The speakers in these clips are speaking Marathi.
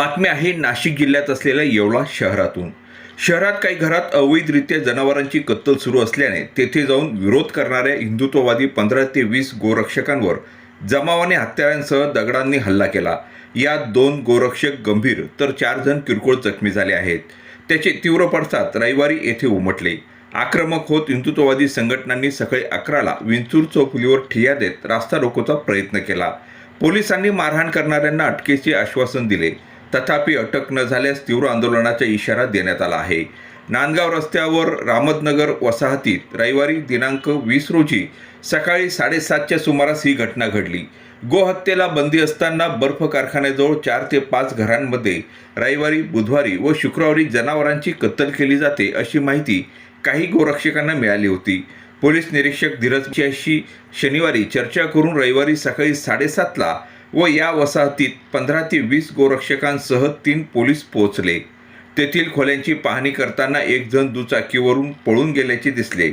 बातमी आहे नाशिक जिल्ह्यात असलेल्या येवला शहरातून. शहरात काही घरात अवैधरित्या जनावरांची कत्तल सुरू असल्याने तेथे जाऊन विरोध करणाऱ्या हिंदुत्ववादी पंधरा ते वीस गोरक्षकांवर जमावाने हत्यारांसह दगडांनी हल्ला केला. यात दोन गोरक्षक गंभीर तर चार जण किरकोळ जखमी झाले आहेत. त्याचे तीव्र पडसाद रविवारी येथे उमटले. आक्रमक होत हिंदुत्ववादी संघटनांनी सकाळी अकराला विंचूर चौफुलीवर ठिय्या देत रास्ता रोकोचा प्रयत्न केला. पोलिसांनी मारहाण करणाऱ्यांना अटकेचे आश्वासन दिले. तथापि अटक न झाल्यास तीव्र आंदोलनाचा इशारा देण्यात आला आहे. नांदगाव रस्त्यावर रामदनगर वसाहतीत रविवारी दिनांक वीस रोजी सकाळी साडेसातच्या सुमारास ही घटना घडली. गोहत्येला बंदी असताना बर्फ कारखान्याजवळ चार ते पाच घरांमध्ये रविवारी बुधवारी व शुक्रवारी जनावरांची कत्तल केली जाते अशी माहिती काही गोरक्षकांना मिळाली होती. पोलीस निरीक्षक धीरजच्याशी शनिवारी चर्चा करून रविवारी सकाळी साडेसातला व या वसाहतीत पंधरा ते वीस गोरक्षकांसह तीन पोलीस पोहोचले. तेथील खोल्यांची पाहणी करताना एक जण दुचाकीवरून पळून गेल्याचे दिसले.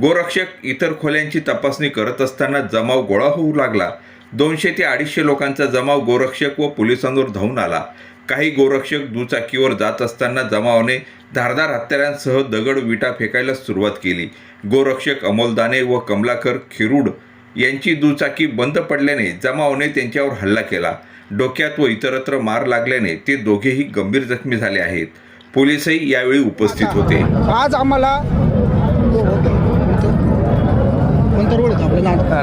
गोरक्षक इतर खोल्यांची तपासणी करत असताना जमाव गोळा होऊ लागला. दोनशे ते अडीचशे लोकांचा जमाव गोरक्षक व पोलिसांवर धावून आला. काही गोरक्षक दुचाकीवर जात असताना जमावाने धारदार हत्यारांसह दगड विटा फेकायला सुरुवात केली. गोरक्षक अमोल दाने व कमलाकर खिरूड यांची दुचाकी बंद पडल्याने जमावाने त्यांच्यावर हल्ला केला. डोक्यात व इतरत्र मार लागल्याने ते दोघेही गंभीर जखमी झाले आहेत. पोलीसही यावेळी उपस्थित होते. आज आम्हाला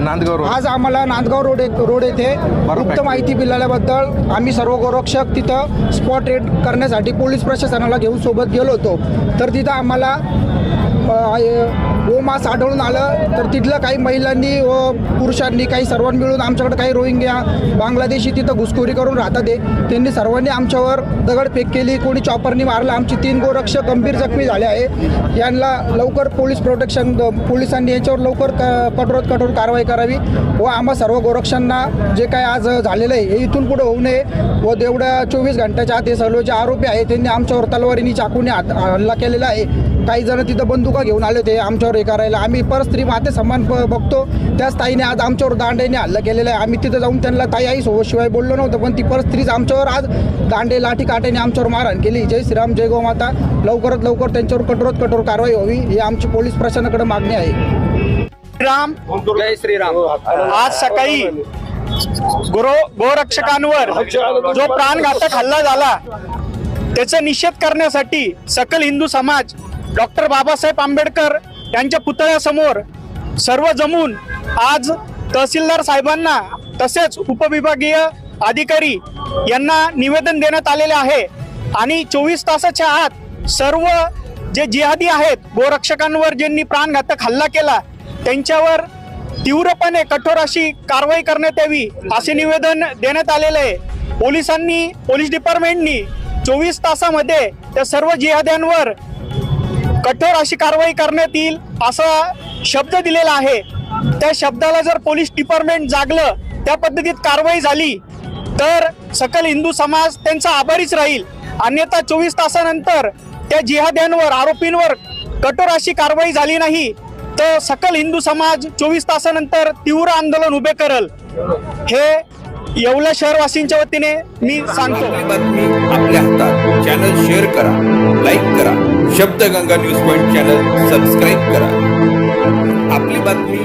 नांदगाव. रोड. आज आम्हाला नांदगाव रोड एक- रोड येथे गुप्त माहिती मिळाल्याबद्दल आम्ही सर्व गोरक्षक तिथं स्पॉट रेड करण्यासाठी पोलीस प्रशासनाला घेऊन सोबत गेलो होतो. तर तिथं आम्हाला गोमास हो, आढळून आलं. तर तिथलं काही महिलांनी व पुरुषांनी काही सर्वांनी मिळून आमच्याकडे काही रोहिंग्या बांगलादेशी तिथं घुसखोरी करून राहतात ते त्यांनी सर्वांनी आमच्यावर दगडफेक केली. कोणी चॉपरनी मारलं. आमची तीन गोरक्षक गंभीर जखमी झाले आहे. यांना लवकर पोलीस प्रोटेक्शन पोलिसांनी यांच्यावर लवकर क- कठोरात कठोर कारवाई करावी व आम्हा सर्व गोरक्षांना जे काय आज झालेलं आहे हे इथून पुढे होऊ नये व तेवढ्या चोवीस घंट्याच्या आत हे सर्व जे आरोपी आहे त्यांनी आमच्यावर तलवारीनी चाकूने हात- हल्ला केलेला आहे. काही जण तिथं बंदुका घेऊन आले होते आमच्यावर हे करायला. आम्ही परस्त्री माते सन्मान प- बघतो. त्याच ताईने आज आमच्यावर दांडेने हल्ला केलेला आहे. आम्ही तिथं जाऊन त्यांना ताई आई सोबत शिवाय बोललो नव्हतं पण ती परस्त्रीच आमच्यावर आज दांडे लाठी काट्याने आमच्यावर मारहाण केली. जय श्रीराम जय गोमाता लवकरात लवकर त्यांच्यावर कठोरात कठोर कारवाई व्हावी ही आमची पोलीस प्रशासनाकडे मागणी आहे. राम. जय श्रीराम. आज सकाळी गुरु गोरक्षकांवर जो प्राणघातक हल्ला झाला त्याचा निषेध करण्यासाठी सकल हिंदू समाज डॉक्टर बाबासाहेब आंबेडकर यांच्या पुतळ्यासमोर सर्व जमून आज तहसीलदार साहेबांना तसेच उपविभागीय अधिकारी यांना निवेदन देण्यात आलेले आहे. आणि चोवीस तासाच्या आत सर्व जे जिहादी आहेत गोरक्षकांवर ज्यांनी प्राणघातक हल्ला केला त्यांच्यावर तीव्रपणे कठोर अशी कारवाई करण्यात यावी असे निवेदन देण्यात आलेले आहे. पोलिसांनी पोलीस डिपार्टमेंटनी चोवीस तासामध्ये त्या सर्व जिहाद्यांवर कठोर अशी कारवाई करण्यात येईल असा शब्द दिलेला आहे. त्या शब्दाला जर पोलीस डिपार्टमेंट जागलं त्या पद्धतीत कारवाई झाली तर सकल हिंदू समाज त्यांचा आभारीच राहील. अन्यथा चोवीस तासानंतर त्या जिहाद्यांवर आरोपींवर कठोर अशी कारवाई झाली नाही तर सकल हिंदू समाज चोवीस तासानंतर तीव्र आंदोलन उभे करल. हे येवला शहरवासींच्या वतीने मी सांगतो. बातमी आपल्या हातात चॅनल शेअर करा लाईक करा. Shabdganga news point channel subscribe करा. आपली बातमी